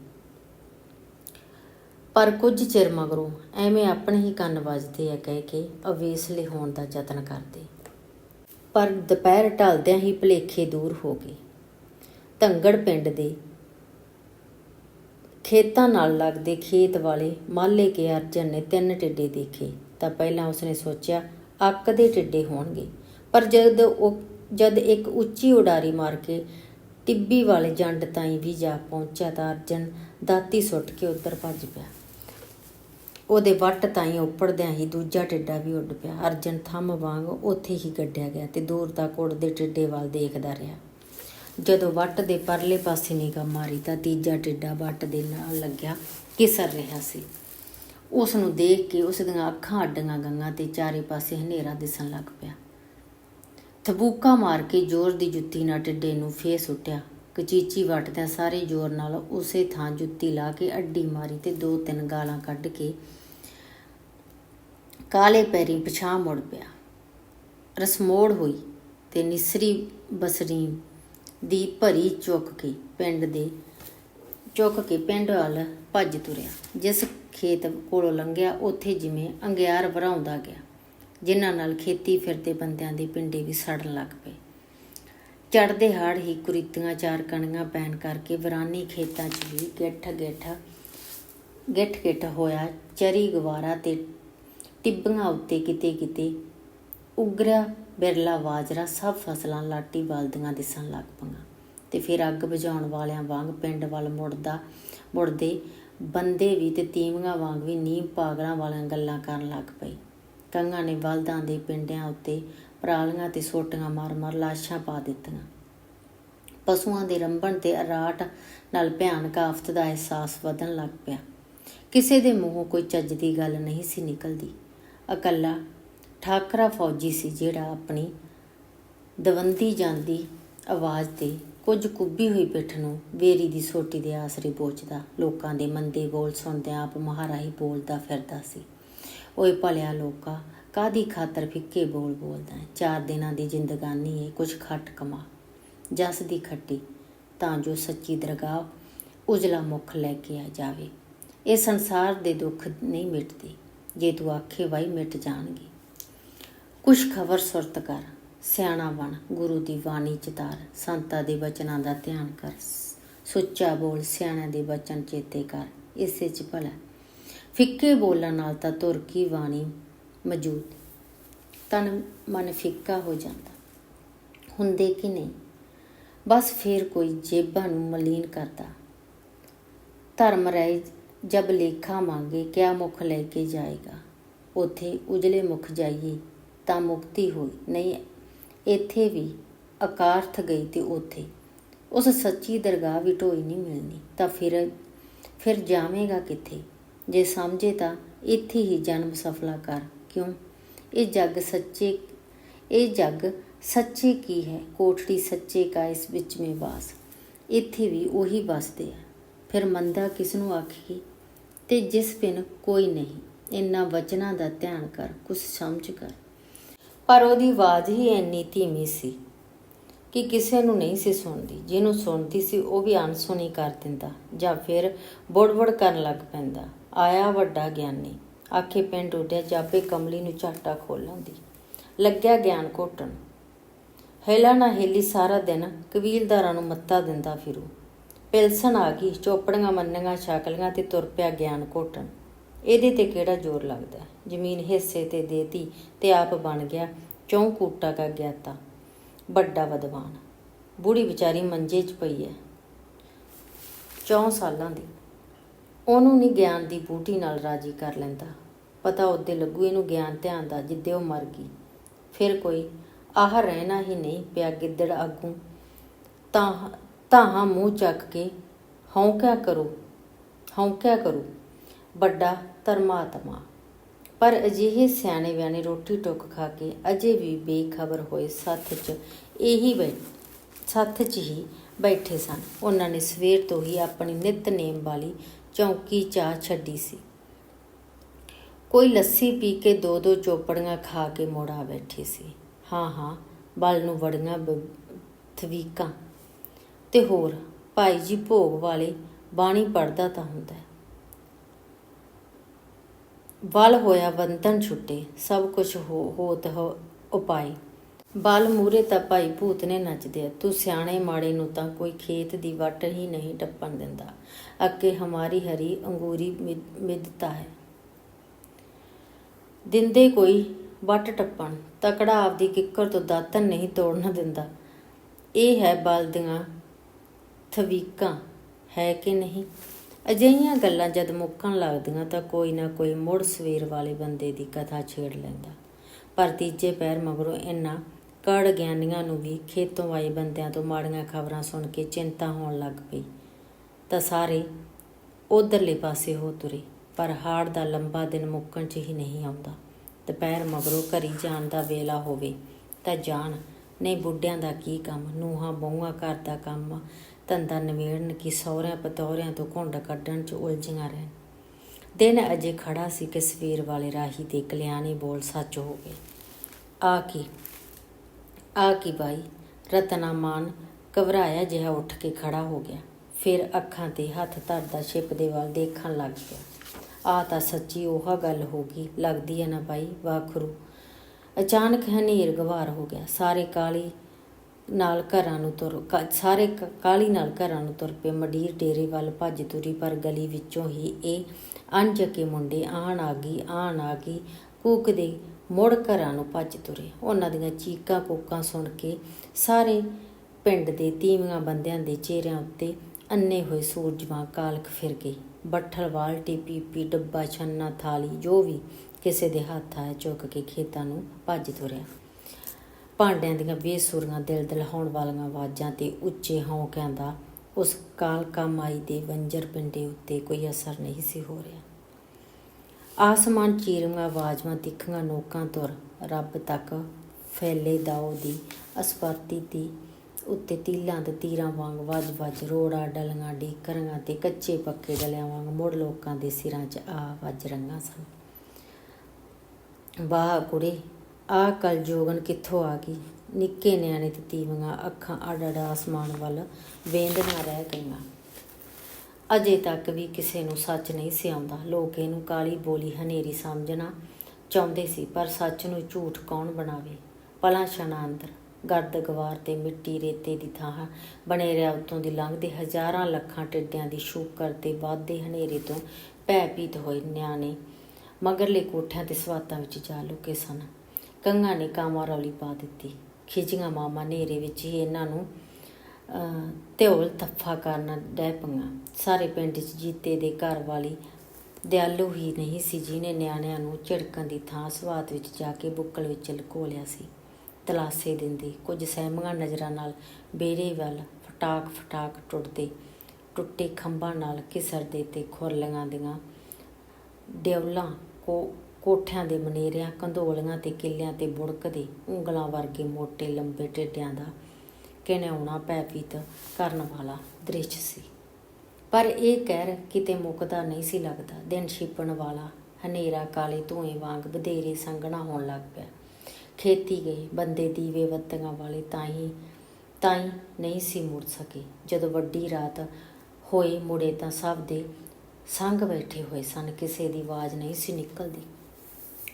ਪਰ ਕੁਝ ਚਿਰ ਮਗਰੋਂ ਐਵੇਂ ਆਪਣੇ ਹੀ ਕੰਨ ਵੱਜਦੇ ਆ ਕਹਿ ਕੇ ਅਵੇਸਲੇ ਹੋਣ ਦਾ ਯਤਨ ਕਰਦੇ। ਪਰ ਦੁਪਹਿਰ ਢਲਦਿਆਂ ਹੀ ਭਲੇਖੇ ਦੂਰ ਹੋ ਗਏ। ਧੰਗੜ ਪਿੰਡ ਦੇ ਖੇਤਾਂ ਨਾਲ ਲੱਗਦੇ ਖੇਤ ਵਾਲੇ ਮਾਲੇ ਕੇ ਅਰਜਨ ਨੇ ਤਿੰਨ ਟਿੱਡੇ ਦੇਖੇ ਤਾਂ ਪਹਿਲਾਂ ਉਸਨੇ ਸੋਚਿਆ, ਅੱਕ ਦੇ ਟਿੱਡੇ ਹੋਣਗੇ। ਪਰ ਜਦ ਉਹ, ਜਦ ਇੱਕ ਉੱਚੀ ਉਡਾਰੀ ਮਾਰ ਕੇ ਟਿੱਬੀ ਵਾਲੇ ਜੰਡ ਤਾਈਂ ਵੀ ਜਾ ਪਹੁੰਚਿਆ ਤਾਂ ਅਰਜਨ ਦਾਤੀ ਸੁੱਟ ਕੇ ਉੱਧਰ ਭੱਜ ਪਿਆ। ਉਹਦੇ ਵੱਟ ਤਾਈਂ ਉੱਪੜਦਿਆਂ ਹੀ ਦੂਜਾ ਟਿੱਡਾ ਵੀ ਉੱਡ ਪਿਆ। ਅਰਜਨ ਥੰਮ ਵਾਂਗ ਉੱਥੇ ਹੀ ਗੱਡਿਆ ਗਿਆ ਤੇ ਦੂਰ ਤੱਕ ਉੱਡਦੇ ਟਿੱਡੇ ਵੱਲ ਦੇਖਦਾ ਰਿਹਾ। ਜਦੋਂ ਵੱਟ ਦੇ ਪਰਲੇ ਪਾਸੇ ਨਿਗਾਹ ਮਾਰੀ ਤਾਂ ਤੀਜਾ ਟਿੱਡਾ ਵੱਟ ਦੇ ਨਾਲ ਲੱਗਿਆ, ਕਿਸਰ ਰਿਹਾ ਸੀ। ਉਸ ਨੂੰ ਦੇਖ ਕੇ ਉਸ ਦੀਆਂ ਅੱਖਾਂ ਅੱਡੀਆਂ ਗੰਗਾਂ ਤੇ ਚਾਰੇ ਪਾਸੇ ਹਨੇਰਾ ਦਿਸਣ ਲੱਗ ਪਿਆ। ਥਬੂਕਾ ਮਾਰ ਕੇ ਜ਼ੋਰ ਦੀ ਜੁੱਤੀ ਨਾਲ ਟਿੱਡੇ ਨੂੰ ਫੇਰ ਸੁੱਟਿਆ। ਕਚੀਚੀ ਵੱਟਦਿਆਂ ਸਾਰੇ ਜ਼ੋਰ ਨਾਲ ਉਸੇ ਥਾਂ ਜੁੱਤੀ ਲਾ ਕੇ ਅੱਡੀ ਮਾਰੀ ਤੇ ਦੋ ਤਿੰਨ ਗਾਲਾਂ ਕੱਢ ਕੇ ਕਾਲੇ ਪੈਰੀ ਪਛਾਹ ਮੁੜ ਪਿਆ। ਰਸਮੋੜ ਹੋਈ ਤੇ ਨਿਸਰੀ ਬਸਰੀ ਦੀ ਭਰੀ ਚੁੱਕ ਕੇ ਪਿੰਡ ਦੇ, ਚੁੱਕ ਕੇ ਪਿੰਡ ਵੱਲ ਭੱਜ ਤੁਰਿਆ। ਜਿਸ ਖੇਤ ਕੋਲੋਂ ਲੰਘਿਆ, ਉੱਥੇ ਜਿਵੇਂ ਅੰਗਿਆਰ ਭਰਾਉਂਦਾ ਗਿਆ, ਜਿਨ੍ਹਾਂ ਨਾਲ ਖੇਤੀ ਫਿਰਦੇ ਬੰਦਿਆਂ ਦੇ ਪਿੰਡੇ ਵੀ ਸੜਨ ਲੱਗ ਪਏ। ਚੜਦੇ ਹਾੜ ਹੀ ਕੁਰੀਤੀਆਂ ਚਾਰ ਕਣੀਆਂ ਪੈਣ ਕਰਕੇ ਵਰਾਨੀ ਖੇਤਾਂ 'ਚ ਵੀ ਗਿੱਠ ਗਿੱਠ ਗਿੱਠ ਗਿੱਠ ਹੋਇਆ, ਚਰੀ ਗਵਾਰਾ ਤੇ ਟਿੱਬੀਆਂ ਉੱਤੇ ਕਿਤੇ ਕਿਤੇ ਉਗਰਾ ਬਿਰਲਾ ਬਾਜਰਾ ਸਭ ਫਸਲਾਂ ਲਾਟੀ ਬਲਦੀਆਂ ਦਿਸਣ ਲੱਗ ਪਈਆਂ ਤੇ ਫਿਰ ਅੱਗ ਬੁਝਾਉਣ ਵਾਲਿਆਂ ਵਾਂਗ ਪਿੰਡ ਵੱਲ ਮੁੜਦਾ, ਮੁੜਦੇ ਬੰਦੇ ਵੀ ਤੇ ਤੀਵੀਆਂ ਵਾਂਗ ਵੀ ਨੀਮ ਪਾਗਲਾਂ ਵਾਲੀਆਂ ਗੱਲਾਂ ਕਰਨ ਲੱਗ ਪਈ ਕੰਗਾਂ ਨੇ ਬਲਦਾਂ ਦੇ ਪਿੰਡਿਆਂ ਉੱਤੇ ਪਰਾਲੀਆਂ ਤੇ ਸੋਟੀਆਂ ਮਾਰ-ਮਾਰ ਲਾਸ਼ਾਂ ਪਾ ਦਿੱਤੀਆਂ। ਪਸ਼ੂਆਂ ਦੇ ਰੰਭਣ ਤੇ ਅਰਾਟ ਨਾਲ ਭਿਆਨਕ ਆਫਤ ਦਾ ਅਹਿਸਾਸ ਵਧਣ ਲੱਗ ਪਿਆ। ਕਿਸੇ ਦੇ ਮੂੰਹੋਂ ਕੋਈ ਚੱਜ ਦੀ ਗੱਲ ਨਹੀਂ ਸੀ ਨਿਕਲਦੀ। ਇਕੱਲਾ ਠਾਕਰਾ ਫੌਜੀ ਸੀ ਜਿਹੜਾ ਆਪਣੀ ਦਵੰਦੀ ਜਾਂਦੀ ਆਵਾਜ਼ ਤੇ ਕੁਝ ਕੁੱਬੀ ਹੋਈ ਪਿੱਠ ਨੂੰ ਵੇਰੀ ਦੀ ਸੋਟੀ ਦੇ ਆਸਰੇ ਬੋਚਦਾ ਲੋਕਾਂ ਦੇ ਮੰਦੇ ਬੋਲ ਸੁਣਦਿਆਂ ਆਪ ਮਹਾਰਾਹੀ ਬੋਲਦਾ ਫਿਰਦਾ ਸੀ। ਓਏ ਭਲਿਆ ਲੋਕਾ ਕਾਦੀ ਖਾਤਰ ਫਿੱਕੇ ਬੋਲ ਬੋਲਦਾ ਹੈ? ਚਾਰ ਦਿਨਾਂ ਦੀ ਜ਼ਿੰਦਗਾਨੀ ਏ, ਕੁਛ ਖੱਟ ਕਮਾ। ਜਸ ਦੀ ਖੱਟੀ, ਤਾਂ ਜੋ ਸੱਚੀ ਦਰਗਾਹ ਉਜਲਾ ਮੁਖ ਲੈ ਕੇ ਆ ਜਾਵੇ। ਇਹ ਸੰਸਾਰ ਦੇ ਦੁੱਖ ਨਹੀਂ ਮਿਟਦੇ। ਜੇ ਤੂੰ ਆਖੇ ਵਾਈ ਮਿਟ ਜਾਣਗੇ। ਕੁਛ ਖਬਰ ਸੁਰਤ ਕਰ, ਸਿਆਣਾ ਬਣ, ਗੁਰੂ ਦੀ ਬਾਣੀ ਚ ਤਾਰ। ਸੰਤਾਂ ਦੇ ਬਚਨਾਂ ਦਾ ਧਿਆਨ ਕਰ, ਸੁੱਚਾ ਬੋਲ ਸਿਆਣਿਆਂ ਦੇ ਬਚਨ ਚੇਤੇ ਕਰ, ਇਸੇ ਚ ਭਲਾ। ਫਿੱਕੇ ਬੋਲਣ ਨਾਲ ਤਾਂ ਤੁਰ ਕੀ ਬਾਣੀ ਮੌਜੂਦ। ਤਨ ਮਨ ਫਿੱਕਾ ਹੋ ਜਾਂਦਾ। ਹੁੰਦੇ ਕਿ ਨਹੀਂ? ਬਸ ਫੇਰ ਕੋਈ ਜੇਬਾਂ ਨੂੰ ਮਲੀਨ ਕਰਦਾ। ਧਰਮ ਰਹਿ ਜਬ ਲੇਖਾ ਮੰਗੇ, ਕਿਆ ਮੁਖ ਲੈ ਕੇ ਜਾਏਗਾ? ਉਥੇ ਉਜਲੇ ਮੁਖ ਜਾਈਏ, ਤਾਂ ਮੁਕਤੀ ਹੋਈ। ਨਹੀਂ, ਇੱਥੇ ਵੀ ਅਕਾਰਥ ਗਈ ਤੇ ਉਥੇ। ਉਸ ਸੱਚੀ ਦਰਗਾਹ ਵੀ ਢੋਈ ਨਹੀਂ ਮਿਲਣੀ, ਤਾਂ ਫਿਰ ਫਿਰ ਜਾਵੇਂਗਾ ਕਿੱਥੇ? ਜੇ ਸਮਝੇ ਤਾਂ ਇੱਥੇ ਹੀ ਜਨਮ ਸਫਲਾ ਕਰ। ਕਿਉਂ? ਇਹ ਜੱਗ ਸੱਚੇ, ਇਹ ਜੱਗ ਸੱਚੇ ਕੀ ਹੈ? ਕੋਠੜੀ ਸੱਚੇ ਕਾ ਇਸ ਵਿੱਚ ਮੇ ਵਾਸ। ਇੱਥੇ ਵੀ ਉਹੀ ਵਸਦੇ ਆ। ਫਿਰ ਮੰਦਾ ਕਿਸ ਨੂੰ ਆਖੀਏ? ਤੇ ਜਿਸ ਬਿਨ ਕੋਈ ਨਹੀਂ ਇੰਨਾ ਵਚਨਾਂ ਦਾ ਧਿਆਨ ਕਰ, ਕੁਛ ਸਮਝ ਕਰ। ਪਰ ਉਹਦੀ ਆਵਾਜ਼ ਹੀ ਇੰਨੀ ਧੀਮੀ ਸੀ ਕਿ ਕਿਸੇ ਨੂੰ ਨਹੀਂ ਸੀ ਸੁਣਦੀ। ਜਿਹਨੂੰ ਸੁਣਦੀ ਸੀ, ਉਹ ਵੀ ਅਣਸੁਣੀ ਕਰ ਦਿੰਦਾ ਜਾਂ ਫਿਰ ਬੁੜਬੁੜ ਕਰਨ ਲੱਗ ਪੈਂਦਾ। ਆਇਆ ਵੱਡਾ ਗਿਆਨੀ, ਆਖੇ ਪਿੰਡ ਉੱਡਿਆ, ਜਾਪੇ ਕਮਲੀ ਨੂੰ ਝਾਟਾ ਖੋਲਾਂਦੀ। ਲੱਗਿਆ ਗਿਆਨ ਘੋਟਣ। ਹੇਲਾ ਨਾ ਹੇਲੀ ਸਾਰਾ ਦਿਨ ਕਬੀਲਦਾਰਾਂ ਨੂੰ ਮੱਤਾ ਦਿੰਦਾ ਫਿਰੂ। ਪਿਲਸਣ ਆ ਗਈ, ਚੋਪੜੀਆਂ ਮੰਨੀਆਂ ਸ਼ਕਲੀਆਂ ਤੇ ਤੁਰ ਪਿਆ ਗਿਆਨ ਘੋਟਣ। ਇਹਦੇ ਤੇ ਕਿਹੜਾ ਜ਼ੋਰ ਲੱਗਦਾ? ਜ਼ਮੀਨ ਹਿੱਸੇ ਤੇ ਦੇਤੀ ਤੇ ਆਪ ਬਣ ਗਿਆ, ਚੌਂ ਕੂਟਾ ਕਾ ਗਿਆਤਾ ਵੱਡਾ ਵਿਦਵਾਨ, ਬੁੜੀ ਵਿਚਾਰੀ ਮੰਜੇ 'ਚ ਪਈ ਐ। ਚੌਂ ਸਾਲਾਂ ਦੀ। ਉਹਨੂੰ ਨਹੀਂ ਗਿਆਨ ਦੀ ਬੂਟੀ ਨਾਲ ਰਾਜੀ ਕਰ ਲੈਂਦਾ। ਪਤਾ ਉਹਦੇ ਲੱਗੂ ਇਹਨੂੰ ਗਿਆਨ ਧਿਆਨ ਦਾ, ਜਿੱਦੇ ਉਹ ਮਰ ਗਈ। ਫਿਰ ਕੋਈ, ਆਹ ਰਹਿਣਾ ਹੀ ਨਹੀਂ ਪਿਆ ਗਿੱਦੜ ਆਗੂ। ਤਾਂ ਤਾਹਾਂ ਮੂੰਹ ਚੱਕ ਕੇ ਹੌਂਕਿਆ ਕਰੋ? ਹੌਂਕਿਆ ਕਰੋ? ਵੱਡਾ ਧਰਮਾਤਮਾ। ਪਰ ਅਜਿਹੇ ਸਿਆਣੇ ਬਿਆਣੇ ਰੋਟੀ ਟੁੱਕ ਖਾ ਕੇ ਅਜੇ ਵੀ ਬੇਖਬਰ ਹੋਏ ਸੱਥ 'ਚ ਇਹੀ ਬੈ, ਸੱਥ 'ਚ ਹੀ ਬੈਠੇ ਸਨ। ਉਹਨਾਂ ਨੇ ਸਵੇਰ ਤੋਂ ਹੀ ਆਪਣੀ ਨਿਤਨੇਮ ਵਾਲੀ ਚੌਂਕੀ ਚਾਹ ਛੱਡੀ ਸੀ। ਕੋਈ ਲੱਸੀ ਪੀ ਕੇ ਦੋ ਦੋ ਚੋਪੜੀਆਂ ਖਾ ਕੇ ਮੋੜਾ ਬੈਠੇ ਸੀ। ਹਾਂ ਹਾਂ ਬਲ ਨੂੰ ਵੜੀਆਂ ਬ- ਥਵੀਕਾਂ। ਤੇ ਹੋਰ ਭਾਈ ਜੀ ਭੋਗ ਵਾਲੇ ਬਾਣੀ ਪੜਦਾ ਤਾਂ ਹੁੰਦਾ ਹੈ। ਬਲ ਹੋਇਆ ਬੰਧਨ ਛੁੱਟੇ, ਸਭ ਕੁਝ ਹੋ, ਹੋਤ ਹੋ ਉਪਾਏ। ਬਲ ਮੂਰੇ ਤਾਂ ਭਾਈ ਭੂਤ ਨੇ ਨੱਚਦੇ ਆ। ਤੂੰ ਸਿਆਣੇ ਮਾੜੇ ਨੂੰ ਤਾਂ ਕੋਈ ਖੇਤ ਦੀ ਵੱਟ ਹੀ ਨਹੀਂ ਟੱਪਣ ਦਿੰਦਾ। ਅੱਗੇ ਹਮਾਰੀ ਹਰੀ ਅੰਗੂਰੀ ਮਿ- ਮਿੱਧਤਾ ਹੈ। ਦਿੰਦੇ ਕੋਈ ਵੱਟ ਟੱਪਣ, ਤਕੜਾ ਆਪਦੀ ਕਿੱਕਰ ਤੋਂ ਦਾਤਨ ਨਹੀਂ ਤੋੜਨ ਦਿੰਦਾ। ਇਹ ਹੈ ਬਲ ਦੀਆਂ ਥਵੀਕਾਂ, ਹੈ ਕਿ ਨਹੀਂ? ਅਜਿਹੀਆਂ ਗੱਲਾਂ ਜਦ ਮੁੱਕਣ ਲੱਗਦੀਆਂ ਤਾਂ ਕੋਈ ਨਾ ਕੋਈ ਮੁੜ ਸਵੇਰ ਵਾਲੇ ਬੰਦੇ ਦੀ ਕਥਾ ਛੇੜ ਲੈਂਦਾ। ਪਰ ਤੀਜੇ ਪੈਰ ਮਗਰੋਂ ਇਹਨਾਂ ਕੜ ਗਿਆਨੀਆਂ ਨੂੰ ਵੀ ਖੇਤੋਂ ਆਏ ਬੰਦਿਆਂ ਤੋਂ ਮਾੜੀਆਂ ਖਬਰਾਂ ਸੁਣ ਕੇ ਚਿੰਤਾ ਹੋਣ ਲੱਗ ਪਈ। ਤਾਂ ਸਾਰੇ ਉਧਰਲੇ ਪਾਸੇ ਹੋ ਤੁਰੇ, ਪਰ ਹਾੜ ਦਾ ਲੰਬਾ ਦਿਨ ਮੁੱਕਣ 'ਚ ਹੀ ਨਹੀਂ ਆਉਂਦਾ। ਦੁਪਹਿਰ ਮਗਰੋਂ ਘਰੀ ਜਾਣ ਦਾ ਵੇਲਾ ਹੋਵੇ ਤਾਂ ਜਾਣ, ਨਹੀਂ ਬੁੱਢਿਆਂ ਦਾ ਕੀ ਕੰਮ, ਨੂਹਾਂ, ਬਹੂਆਂ ਘਰ ਦਾ ਕੰਮ ਧੰਦਾ ਨਿਮੇੜਨ ਕੀ ਸਹੁਰਿਆਂ ਪਤੌਰਿਆਂ ਤੋਂ ਘੁੰਡ ਕੱਢਣ 'ਚ ਉਲਝੀਆਂ ਰਹਿਣ। ਦਿਨ ਅਜੇ ਖੜਾ ਸੀ ਕਿ ਸਵੇਰ ਵਾਲੇ ਰਾਹੀ ਦੇ ਕਲਿਆਣੀ ਬੋਲ ਸੱਚ ਹੋ ਗਏ। ਆ ਕੀ ਆ ਕੀ ਬਾਈ ਰਤਨਾ ਮਾਨ ਘਬਰਾਇਆ ਜਿਹਾ ਉੱਠ ਕੇ ਖੜਾ ਹੋ ਗਿਆ। ਫਿਰ ਅੱਖਾਂ ਤੇ ਹੱਥ ਧਰਦਾ ਛਿਪ ਦੇ ਵੱਲ ਦੇਖਣ ਲੱਗ ਪਿਆ। ਆ ਤਾਂ ਸੱਚੀ ਉਹ ਗੱਲ ਹੋ ਗਈ, ਲੱਗਦੀ ਹੈ ਨਾ ਬਾਈ, ਵਾਖਰੂ। ਅਚਾਨਕ ਹਨੇਰ ਗਵਾਰ ਹੋ ਗਿਆ। ਸਾਰੇ ਕਾਲੀ ਨਾਲ ਘਰਾਂ ਨੂੰ ਤੁਰ, ਕ- ਸਾਰੇ ਕ- ਕਾਲੀ ਨਾਲ ਘਰਾਂ ਨੂੰ ਤੁਰ ਪਏ। ਮਡੀਰ ਡੇਰੇ ਵੱਲ ਭੱਜ ਤੁਰੀ, ਪਰ ਗਲੀ ਵਿੱਚੋਂ ਹੀ ਇਹ ਅਣਜਕੇ ਮੁੰਡੇ ਆਣ ਆ ਗਈ, ਆਣ ਆ ਗਈ। ਕੂਕਦੇ ਮੁੜ ਘਰਾਂ ਨੂੰ ਭੱਜ ਤੁਰੇ। ਉਹਨਾਂ ਦੀਆਂ ਚੀਕਾਂ ਕੂਕਾਂ ਸੁਣ ਕੇ ਸਾਰੇ ਪਿੰਡ ਦੇ ਤੀਵੀਆਂ ਬੰਦਿਆਂ ਦੇ ਚਿਹਰਿਆਂ ਉੱਤੇ ਅੰਨੇ ਹੋਏ ਸੂਰਜ ਵਾਂ ਕਾਲਕ ਫਿਰ ਗਈ ਬੱਠਲ ਬਾਲਟੀ ਪੀਪੀ ਡੱਬਾ, ਛੰਨਾ, ਥਾਲੀ, ਜੋ ਵੀ ਕਿਸੇ ਦੇ ਹੱਥ ਆਇਆ ਚੁੱਕ ਕੇ ਖੇਤਾਂ ਨੂੰ ਭੱਜ ਤੁਰਿਆ। ਭਾਂਡਿਆਂ ਦੀਆਂ ਬੇਸੁਰੀਆਂ ਦਿਲ ਦਿਲਹਾਉਣ ਵਾਲੀਆਂ ਆਵਾਜ਼ਾਂ ਤੇ ਉੱਚੇ ਹੌਂਕਿਆਂ ਦਾ ਉਸ ਕਾਲਕਾ ਮਾਈ ਦੇ ਵੰਜਰ ਪਿੰਡੇ ਉੱਤੇ ਕੋਈ ਅਸਰ ਨਹੀਂ ਸੀ ਹੋ ਰਿਹਾ। ਆਸਮਾਨ ਚੀਰੀਆਂ ਆਵਾਜ਼ਾਂ ਤਿੱਖੀਆਂ ਨੋਕਾਂ ਤੁਰ ਰੱਬ ਤੱਕ ਫੈਲੇ ਦਾਉ ਦੀ ਅਸਪਰਤੀ ਦੀ ਉੱਤੇ ਤੀਲਾਂ ਦੇ ਤੀਰਾਂ ਵਾਂਗ ਵੱਜ ਵੱਜ ਰੋੜਾ ਡਲੀਆਂ ਡੀਕਰੀਆਂ ਤੇ ਕੱਚੇ ਪੱਕੇ ਡਲਿਆਂ ਵਾਂਗ ਮੁੜ ਲੋਕਾਂ ਦੇ ਸਿਰਾਂ 'ਚ ਆ ਵੱਜ ਰੰਗਾਂ ਸਨ। ਵਾਹ ਕੁੜੇ ਆ ਕਲ ਜੋਗਨ ਕਿੱਥੋਂ ਆ ਗਈ? ਨਿੱਕੇ ਨਿਆਣੇ ਤੇ ਤੀਵੀਆਂ, ਅੱਖਾਂ ਅੱਡ ਅੱਡ ਆਸਮਾਨ ਵੱਲ ਵੇਂਦਣਾ ਰਹਿ ਗਈਆਂ। ਅਜੇ ਤੱਕ ਵੀ ਕਿਸੇ ਨੂੰ ਸੱਚ ਨਹੀਂ ਸੀ ਆਉਂਦਾ। ਲੋਕ ਇਹਨੂੰ ਕਾਲੀ ਬੋਲੀ ਹਨੇਰੀ ਸਮਝਣਾ ਚਾਹੁੰਦੇ ਸੀ, ਪਰ ਸੱਚ ਨੂੰ ਝੂਠ ਕੌਣ ਬਣਾਵੇ? ਪਲਾਂ ਛਣਾ ਅੰਦਰ ਗਰਦ ਗਵਾਰ ਤੇ ਮਿੱਟੀ ਰੇਤੇ ਦੀ ਥਾਂ ਬਣੇ ਰਿਆ ਉਤੋਂ ਦੀ ਲੰਘਦੇ ਹਜ਼ਾਰਾਂ ਲੱਖਾਂ ਟਿੱਡਿਆਂ ਦੀ ਸ਼ੂਕਰ ਤੇ ਵਾਧੇ ਹਨੇਰੇ ਤੋਂ ਭੈ ਭੀਤ ਹੋਏ ਨਿਆਣੇ। ਮਗਰਲੇ ਕੋਠਿਆਂ ਤੇ ਸਵਾਤਾਂ ਵਿੱਚ ਜਾ ਲੁਕੇ ਸਨ। ਕੰਗਾ ਨੇ ਕਾਮਾ ਰੌਲੀ ਪਾ ਦਿੱਤੀ। ਖਿਜੀਆਂ ਮਾਮਾ ਨੇਰੇ ਵਿੱਚ ਹੀ ਇਹਨਾਂ ਨੂੰ ਧਿਉਲ ਧਿਓਲ ਤੱਫਾ ਕਰਨ ਡੈ ਪਈਆਂ। ਸਾਰੇ ਪਿੰਡ 'ਚ ਜੀਤੇ ਦੇ ਘਰ ਵਾਲੀ ਦਿਆਲੂ ਹੀ ਨਹੀਂ ਸੀ ਜਿਹਨੇ ਨਿਆਣਿਆਂ ਨੂੰ ਝਿੜਕਣ ਦੀ ਥਾਂ ਸਵਾਤ ਵਿੱਚ ਜਾ ਕੇ ਬੁੱਕਲ ਵਿੱਚ ਲੁਕੋ ਲਿਆ ਸੀ। ਤਲਾਸੇ ਦਿੰਦੀ ਕੁਝ ਸਹਿਮੀਆਂ ਨਜ਼ਰਾਂ ਨਾਲ ਬੇੜੇ ਵੱਲ ਫਟਾਕ ਫਟਾਕ ਟੁੱਟਦੇ, ਟੁੱਟੇ ਖੰਭਾਂ ਨਾਲ ਘਿਸਰਦੇ ਤੇ ਖੁਰਲੀਆਂ ਦੀਆਂ ਡਿਉਲਾਂ ਕੋ ਕੋਠਿਆਂ ਦੇ ਮਨੇਰਿਆਂ, ਕੰਧੋਲੀਆਂ ਤੇ ਕਿੱਲਿਆਂ ਤੇ ਬੁੜਕਦੇ ਉਂਗਲਾਂ ਵਰਗੇ ਮੋਟੇ ਲੰਬੇ ਟੇਡਿਆਂ ਦਾ ਕਿਣਾਉਣਾ ਪੈਪੀਤ ਕਰਨ ਵਾਲਾ ਦ੍ਰਿਸ਼ ਸੀ। ਪਰ ਇਹ ਕਹਿਰ ਕਿਤੇ ਮੁੱਕਦਾ ਨਹੀਂ ਸੀ ਲੱਗਦਾ। ਦਿਨ ਛਿਪਣ ਵਾਲਾ ਹਨੇਰਾ ਕਾਲੇ ਧੂਏ ਵਾਂਗ ਵਧੇਰੇ ਸੰਘਣਾ ਹੋਣ ਲੱਗ ਪਿਆ। ਖੇਤੀ ਗਏ ਬੰਦੇ ਦੀਵੇ ਬੱਤੀਆਂ ਵਾਲੇ ਤਾਂ ਹੀ ਨਹੀਂ ਸੀ ਮੁੜ ਸਕੇ। ਜਦੋਂ ਵੱਡੀ ਰਾਤ ਹੋਏ ਮੁੜੇ ਤਾਂ ਸਭ ਦੇ ਸੰਗ ਬੈਠੇ ਹੋਏ ਸਨ। ਕਿਸੇ ਦੀ ਆਵਾਜ਼ ਨਹੀਂ ਸੀ ਨਿਕਲਦੀ।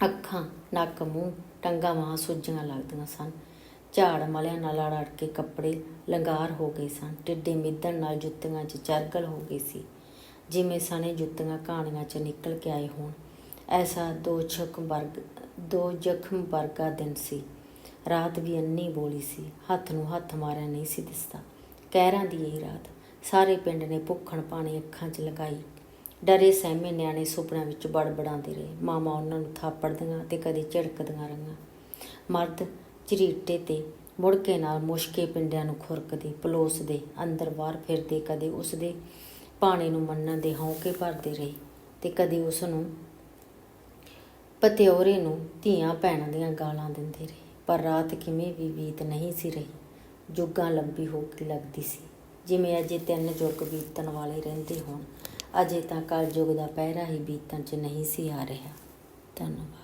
ਅੱਖਾਂ, ਨੱਕ, ਮੂੰਹ, ਟੰਗਾਂ ਵਾਂ ਸੁੱਜੀਆਂ ਲੱਗਦੀਆਂ ਸਨ। ਝਾੜ ਮਲਿਆਂ ਨਾਲ ਅੜ ਕੇ ਕੱਪੜੇ ਲੰਗਾਰ ਹੋ ਗਏ ਸਨ। ਟਿੱਡੇ ਮਿੱਧਣ ਨਾਲ ਜੁੱਤੀਆਂ 'ਚ ਚਰਗਲ ਹੋ ਗਈ ਸੀ। ਜਿਵੇਂ ਸਣੇ ਜੁੱਤੀਆਂ ਕਹਾਣੀਆਂ 'ਚ ਨਿਕਲ ਕੇ ਆਏ ਹੋਣ। ਐਸਾ ਦੋ ਜ਼ਖਮ ਵਰਗ, ਦੋ ਜ਼ਖਮ ਵਰਗਾ ਦਿਨ ਸੀ। ਰਾਤ ਵੀ ਅੰਨੀ ਬੋਲੀ ਸੀ। ਹੱਥ ਨੂੰ ਹੱਥ ਮਾਰਿਆ ਨਹੀਂ ਸੀ ਦਿਸਦਾ। ਕਹਿਰਾਂ ਦੀ ਇਹ ਰਾਤ। ਸਾਰੇ ਪਿੰਡ ਨੇ ਭੁੱਖਣ ਪਾਣੀ ਅੱਖਾਂ 'ਚ ਲਗਾਈ। ਡਰੇ ਸਹਿਮੇ ਨਿਆਣੇ ਸੁਪਨਿਆਂ ਵਿੱਚ ਬੜਬੜਾਉਂਦੇ ਰਹੇ। ਮਾਮਾ ਉਹਨਾਂ ਨੂੰ ਥਾਪੜਦੀਆਂ ਤੇ ਕਦੇ ਝਿੜਕਦੀਆਂ ਰਹੀਆਂ। ਮਰਦ ਝਰੀਟੇ ਤੇ ਮੁੜਕੇ ਨਾਲ ਮੁਸ਼ਕੇ ਪਿੰਡਿਆਂ ਨੂੰ ਖੁਰਕਦੇ ਪਲੋਸਦੇ ਅੰਦਰ ਬਾਹਰ ਫਿਰਦੇ, ਕਦੇ ਉਸ ਦੇ ਪਾਣੀ ਨੂੰ ਮੰਨਣ ਦੇ ਹੌਕੇ ਭਰਦੇ ਰਹੇ ਤੇ ਕਦੇ ਉਸ ਨੂੰ ਪਤਿਓਰੇ ਨੂੰ ਧੀਆਂ ਭੈਣਾਂ ਦੀਆਂ ਗਾਲਾਂ ਦਿੰਦੇ ਰਹੇ। ਪਰ ਰਾਤ ਕਿਵੇਂ ਵੀ ਬੀਤ ਨਹੀਂ ਸੀ ਰਹੀ। ਜੁੱਗਾਂ ਲੰਬੀ ਹੋ ਕੇ ਲੱਗਦੀ ਸੀ। ਜਿਵੇਂ ਅਜੇ ਤਿੰਨ ਯੁੱਗ ਬੀਤਣ ਵਾਲੇ ਰਹਿੰਦੇ ਹੋਣ। ਅਜੇ ਤਾਂ ਕਲਯੁੱਗ ਦਾ ਪਹਿਰਾ ਹੀ ਬੀਤਣ 'ਚ ਨਹੀਂ ਸੀ ਆ ਰਿਹਾ। ਧੰਨਵਾਦ।